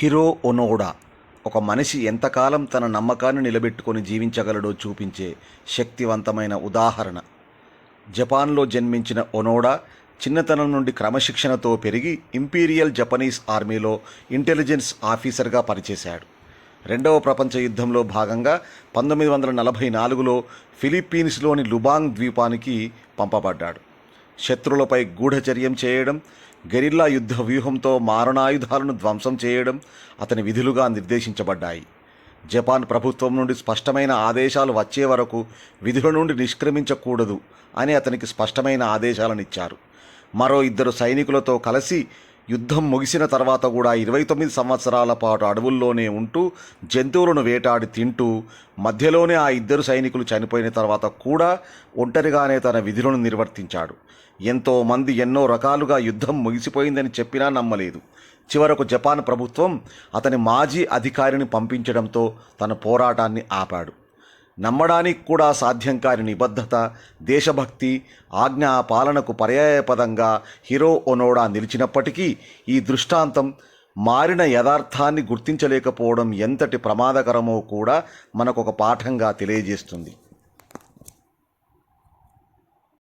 Hero ఒనోడా ఒక మనిషి ఎంతకాలం తన నమ్మకాన్ని నిలబెట్టుకొని జీవించగలడో చూపించే శక్తివంతమైన ఉదాహరణ. జపాన్లో జన్మించిన ఒనోడా చిన్నతనం నుండి క్రమశిక్షణతో పెరిగి ఇంపీరియల్ జపనీస్ ఆర్మీలో ఇంటెలిజెన్స్ ఆఫీసర్గా పనిచేశాడు. రెండవ ప్రపంచ యుద్ధంలో భాగంగా పంతొమ్మిది వందల నలభై నాలుగులో ఫిలిప్పీన్స్లోని లుబాంగ్ ద్వీపానికి పంపబడ్డాడు. శత్రువులపై గూఢచర్యం చేయడం గెరిల్లా యుద్ధ వ్యూహంతో మారణాయుధాలను ధ్వంసం చేయడం అతని విధులుగా నిర్దేశించబడ్డాయి. జపాన్ ప్రభుత్వం నుండి స్పష్టమైన ఆదేశాలు వచ్చే వరకు విధుల నుండి నిష్క్రమించకూడదు అని అతనికి స్పష్టమైన ఆదేశాలను ఇచ్చారు. మరో ఇద్దరు సైనికులతో కలిసి యుద్ధం ముగిసిన తర్వాత కూడా ఇరవై తొమ్మిది సంవత్సరాల పాటు అడవుల్లోనే ఉంటూ జంతువులను వేటాడి తింటూ మధ్యలోనే ఆ ఇద్దరు సైనికులు చనిపోయిన తర్వాత కూడా ఒంటరిగానే తన విధులను నిర్వర్తించాడు. ఎంతో మంది ఎన్నో రకాలుగా యుద్ధం ముగిసిపోయిందని చెప్పినా నమ్మలేదు. చివరకు జపాన్ ప్రభుత్వం అతని మాజీ అధికారిని పంపించడంతో తన పోరాటాన్ని ఆపాడు. నమ్మడానికి కూడా సాధ్యం కాని నిబద్ధత దేశభక్తి ఆజ్ఞా పాలనకు పర్యాయపదంగా హీరో ఒనోడా నిలిచినప్పటికీ ఈ దృష్టాంతం మారిన యథార్థాన్ని గుర్తించలేకపోవడం ఎంతటి ప్రమాదకరమో కూడా మనకొక పాఠంగా తెలియజేస్తుంది.